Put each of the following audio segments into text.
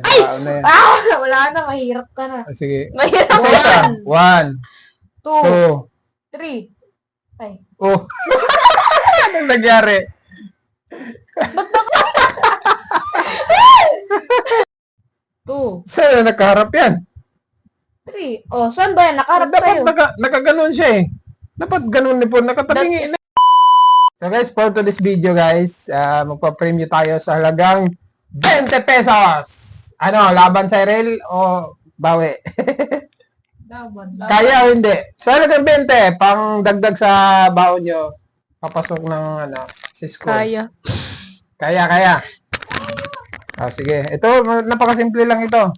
Tao na yan. Ah! Wala na, mahirap ka na. Ah, Sige. Mahirap Isa, isa. yan. One, Two, two, three. Ay. oh. Anong nangyari? Two, Saan na nakaharap yan? three. Oh, saan ba yan? Nakaharap Dapat sa'yo. naka, nakaganon siya eh. Dapat ganun din po. Nakatabingi na. So guys, for to this video guys, uh, magpa-premyo tayo sa halagang 20 pesos. Ano, laban sa rail o bawi? Laban, Kaya o hindi? Sa halagang 20, pang dagdag sa baon nyo, papasok ng ano, si school. Kaya. Kaya, kaya. Ah, sige. Ito, napakasimple lang ito.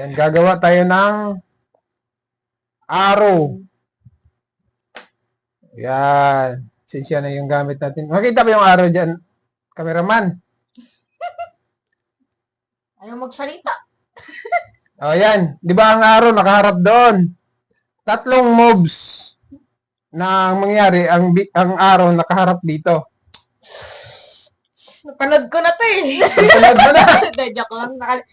Yan, gagawa tayo ng arrow. Yan. Sinsya na yung gamit natin. Makita ba yung arrow dyan? Cameraman. Ayaw magsalita. O, yan. Di ba ang arrow nakaharap doon? Tatlong moves na ang mangyari, ang, ang arrow nakaharap dito. Napanood ko na to eh. Pagpunod mo na. Hindi, joke lang. Nakal-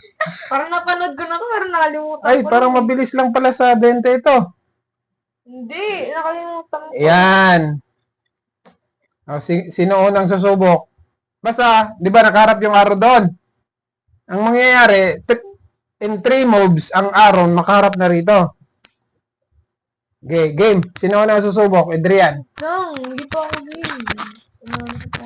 parang napanood ko na to, pero nakalimutan Ay, ko parang na. mabilis lang pala sa 20 ito. Hindi, nakalimutan ko. Yan. O, si, sino unang susubok? Basta, di ba nakaharap yung arrow doon? Ang mangyayari, in three moves, ang arrow nakaharap na rito. Okay, game. Sino unang susubok? Adrian. Lang, hindi pa ako game.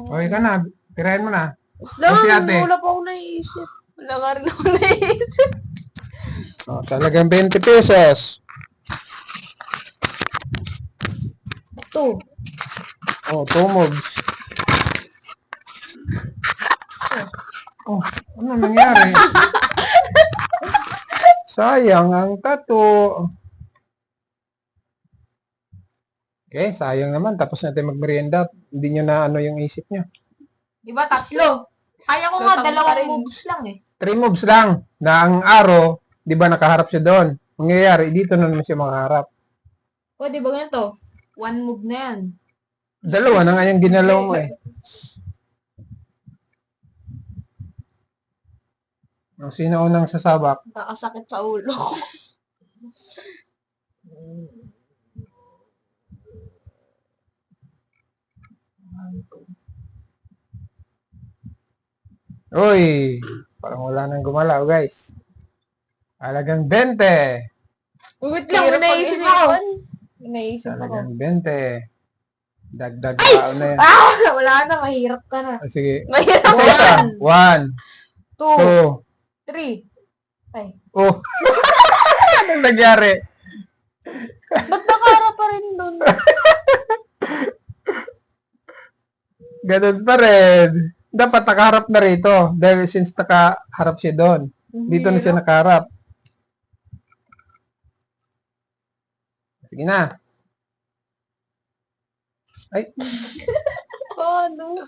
Okay ka na. Tirahin mo na. Lang, si ate. wala pa ako naiisip. Wala ka rin ako naiisip. O, sa halagang 20 pesos. Two. O, two moves. Oh, ano nangyari? sayang ang tato. Okay, sayang naman. Tapos natin magmerienda. Hindi nyo na ano yung isip nyo. Di ba tatlo? Kaya ko nga, dalawang moves lang eh. Three moves lang na ang arrow, di ba nakaharap siya doon. Mangyayari, dito na naman siya makaharap. O, di ba ganito? One move na yan. Dalawa na nga yung ginalaw mo eh. O, sino unang sasabak? Nakakasakit sa ulo ko. Uy, parang wala nang gumalaw guys. Halagang 20. Wait lang, Hirap naisip ako. Naisip ako. Halagang 20. Dagdag tao na yan. Ah! Wala na, mahirap ka na. Ah, sige. Mahirap isa. yan. One, Two, two, three. Ay. oh. Anong nangyari? Ba't nakaharap pa rin doon? Ganun pa rin. Dapat nakaharap na rito. Dahil since nakaharap siya doon. Dito na siya nakaharap. Sige na. Ay. Paano?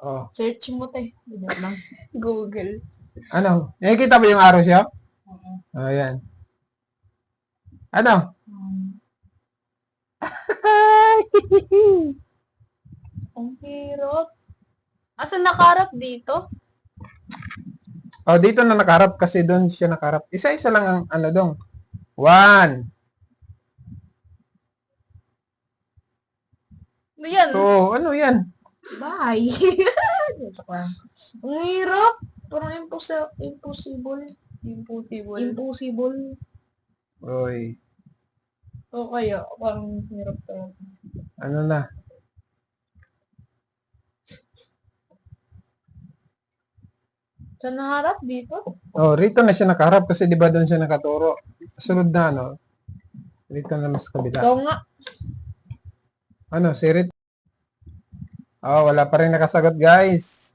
Oh. Search mo tayo. Google. Ano? Nakikita ba yung arrow siya? Oh, ayan. Ano? Ang hirap. Asa nakaharap dito? Oh, dito na nakaharap kasi doon siya nakaharap. Isa-isa lang ang ano dong. One, Ano yan? two, ano yan? Bye. Ang hirap. Parang impossible. Impossible. Impossible. Impossible. Uy, O kaya, parang hirap talaga. ano na? Sa naharap dito? Oh, rito na siya nakaharap kasi di ba doon siya nakaturo. Sunod na ano? Rito na mas kabila. Ikaw nga. Ano, sirit? Oh, wala pa rin nakasagot, guys.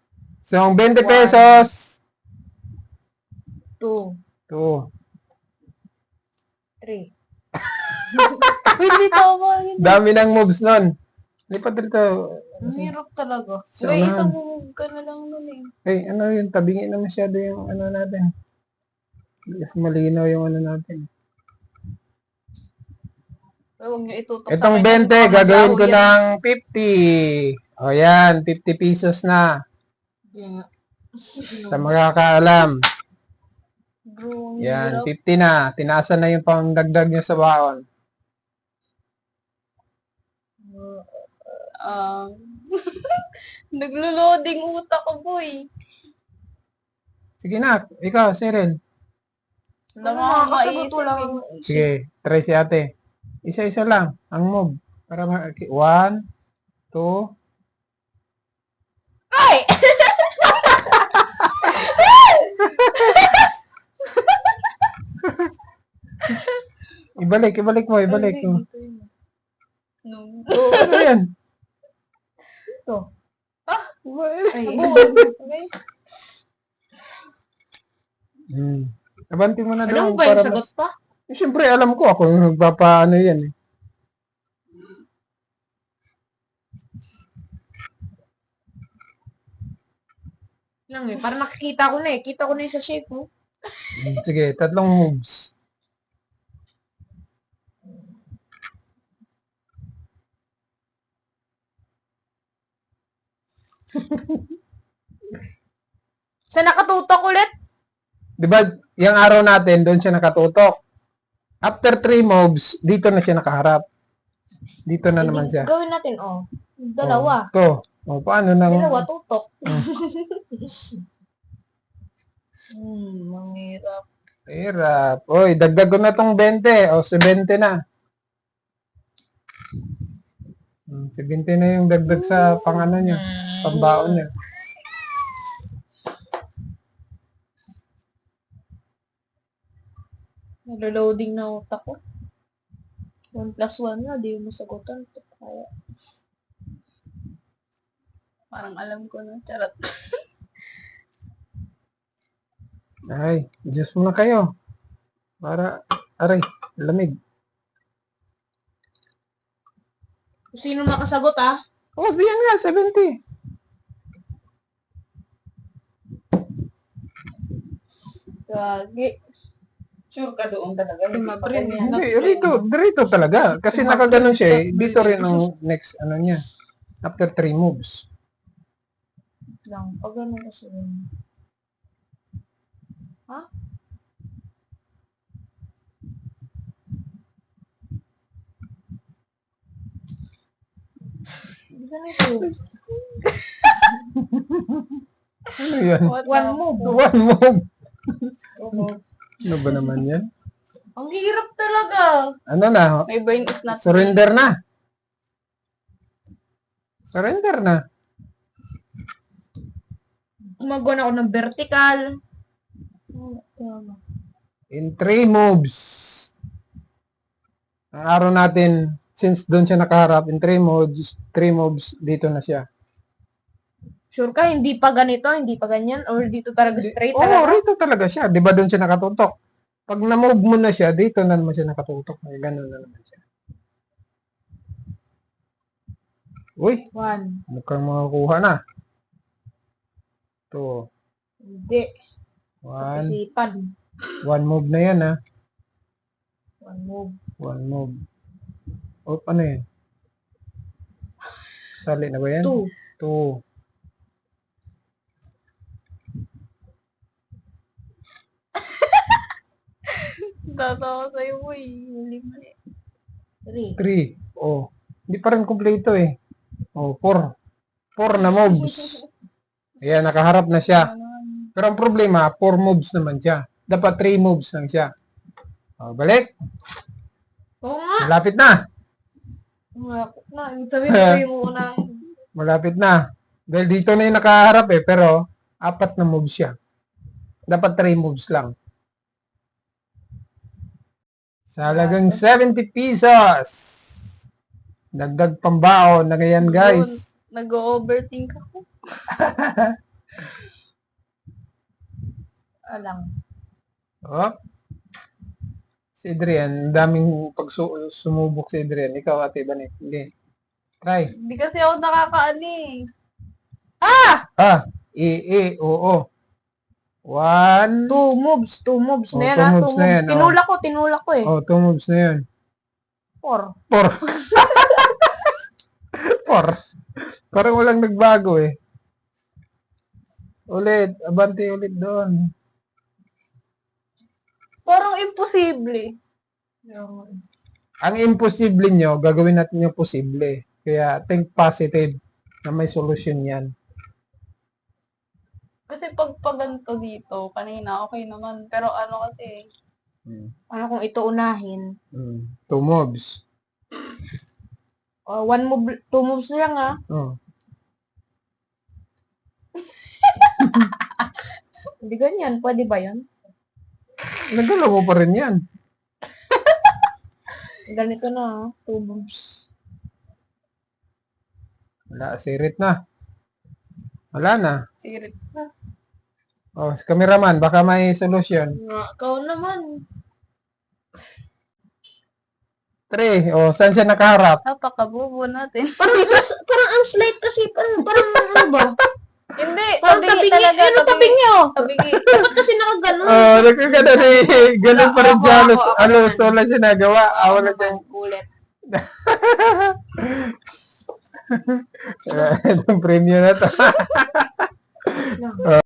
So, ang 20 pesos. Two, Two. three. Hindi tama yun. Dami ng moves nun. Lipat dito. Ang hirap talaga. Sa May unahan. isang move ka na lang nun eh. Hey, ano yun? Tabingin na masyado yung ano natin. Mas malinaw yung ano natin. Ay, huwag niyo itutok Itong akin. 20, Baka gagawin ko ng 50. O yan, 50 pesos na. Sa makakaalam. Bro, ang Yan, hirap. 50 na. Tinaasan na yung pangdagdag nyo sa baon. Ah. Naglo-loading utak ko, boy. Sige na, ikaw, Cyril. Wala eh. Sige, try si ate. Isa-isa lang ang move. Para ma- one, two, Ay! ibalik, ibalik mo, ibalik mo. No. Oh, ano yan? Ito. Ay, guys. Hmm. Abanti mo na Alam mo ba yung para sagot mas... pa? Eh, Siyempre, alam ko ako yung nagpapaano yan eh. Lang eh. Parang nakikita ko na eh. Kita ko na yung sa shape mo. Hmm, Sige, tatlong moves. Sa nakatutok ulit? Di ba, yung araw natin, doon siya nakatutok. After three moves, dito na siya nakaharap. Dito na naman Hindi, siya. Gawin natin, oh. Dalawa. Oh, to. O, paano nang... Dalawa, tutok. hmm, manghirap. Hirap. Oy, dagdag ko na tong 20. O, si 20 na. Hmm, Si 20 na yung dagdag sa pangano niya. Pambaon niya. Nalo-loading na utak ko. 1 plus 1 na, di mo sagutan. Kaya. Parang alam ko na. Charot. Ay, Diyos mo na kayo. Para, aray, lamig. Sino makasagot, ah? Oh, diyan nga, 70. Gagi. Sure ka doon talaga. Ganyan. yan. Hindi, rito, dito talaga. Kasi nakaganon siya eh. Dito rin ang next, ano niya. After three moves. Lang. Pag ano kasi yun. Ha? Ano yan? One move. One move. Oo. Ano ba naman yan? Ang hirap talaga. Ano na? My brain is not Surrender na. Surrender na. Gumagawa na ako ng vertical. In three moves. Ang araw natin, since doon siya nakaharap, in three moves, three moves, dito na siya. Sure ka, hindi pa ganito, hindi pa ganyan, or dito talaga straight Oo, talaga? rito talaga siya. Di ba doon siya nakatutok? Pag na-move mo na siya, dito na naman siya nakatutok. Ay, ganun na naman siya. Uy, One. mukhang makakuha na. Two, Hindi. one, Isipan. one move na yan ha. One move. One move. O, ano yan? Sali na ba yan? Two. Two. Tatawa sa'yo, boy. Hindi mali. Three. Three. Oh. Hindi pa rin kumpleto eh. Oh, four. Four na moves. Ayan, nakaharap na siya. Pero ang problema, four moves naman siya. Dapat three moves lang siya. Oh, balik. Oo nga. Malapit na. Malapit na. Ibig sabihin ko yung unang... Malapit na. Dahil dito na yung nakaharap eh. Pero, apat na moves siya. Dapat three moves lang. Sa halagang 70 pesos. Dagdag pambaon na ganyan guys. Nag-overthink ako. Alang. Oh. Si Adrian, daming pag sumubok si Adrian. Ikaw, Ate Banik. Hindi. Try. Hindi kasi ako nakakaani. Ah, i, i, oo. One. Two moves. Two moves Oh, na yan. two ah, moves two na moves. yan, oh. Tinulak ko, tinulak ko eh. Oh, two moves na yun. Four. Four. Four. Parang walang nagbago eh. Ulit, abante ulit doon. Parang imposible. Ang imposible nyo, gagawin natin yung posible. Kaya think positive na may solusyon yan. Kasi pag paganto dito, kanina okay naman. Pero ano kasi, Ano kung ito unahin? Mm. Two moves. Uh, one move, two moves na lang ah. Oh. Hindi ganyan. Pwede ba yan? Nagalaw pa rin yan. Ganito na ah. Two moves. Wala, sirit na. Wala na. sirit. Oh, si cameraman, baka may solusyon. Nga, ikaw naman. Three. Oh, saan siya nakaharap? Napakabubo natin. Parang, parang ang slight kasi. Parang, parang ano ba? Hindi, Parang tabingi talaga. Ano tabingi oh? Tabingi. Bakit kasi nakaganon? Oh, nagkagano eh. Ganun pa rin siya. ako, Halos, ako halos naman. wala siya nagawa. Ah, wala siyang... Ulit. Itong premium na to.